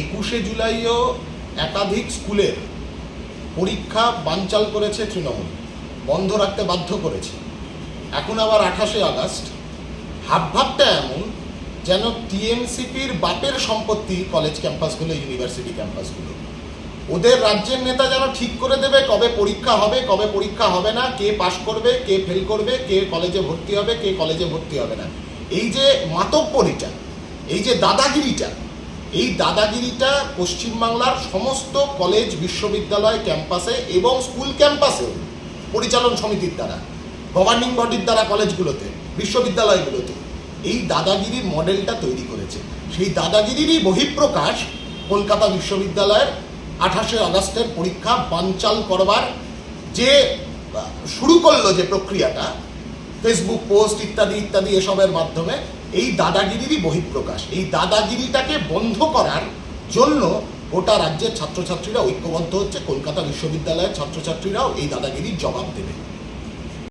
একুশে জুলাইও একাধিক স্কুলের পরীক্ষা বানচাল করেছে তৃণমূল, বন্ধ রাখতে বাধ্য করেছে। এখন আবার আঠাশে আগস্ট, হাবভাবটা এমন যেন টিএমসিপির বাপের সম্পত্তি কলেজ ক্যাম্পাসগুলো ইউনিভার্সিটি ক্যাম্পাসগুলো ওদের রাজ্যের নেতা যেন ঠিক করে দেবে কবে পরীক্ষা হবে, কবে পরীক্ষা হবে না, কে পাশ করবে, কে ফেল করবে, কে কলেজে ভর্তি হবে, কে কলেজে ভর্তি হবে না। এই যে মাতব্বরিটা, এই যে দাদাগিরিটা এই দাদাগিরিটা পশ্চিমবাংলার সমস্ত কলেজ, বিশ্ববিদ্যালয় ক্যাম্পাসে এবং স্কুল ক্যাম্পাসেও পরিচালন সমিতির দ্বারা গভর্নিং বডির দ্বারা কলেজগুলোতে, বিশ্ববিদ্যালয়গুলোতে এই দাদাগিরির মডেলটা তৈরি করেছে। সেই দাদাগিরিরই বহিঃপ্রকাশ কলকাতা বিশ্ববিদ্যালয়ের আঠাশে আগস্টের পরীক্ষা বানচাল করবার যে শুরু করল যে প্রক্রিয়াটা ফেসবুক পোস্ট ইত্যাদি ইত্যাদি এসবের মাধ্যমে এই দাদাগিরিরই বহিঃপ্রকাশ। এই দাদাগিরিটাকে বন্ধ করার জন্য গোটা রাজ্যের ছাত্রছাত্রীরা ঐক্যবদ্ধ হচ্ছে, কলকাতা বিশ্ববিদ্যালয়ের ছাত্রছাত্রীরাও এই দাদাগিরির জবাব দেবে।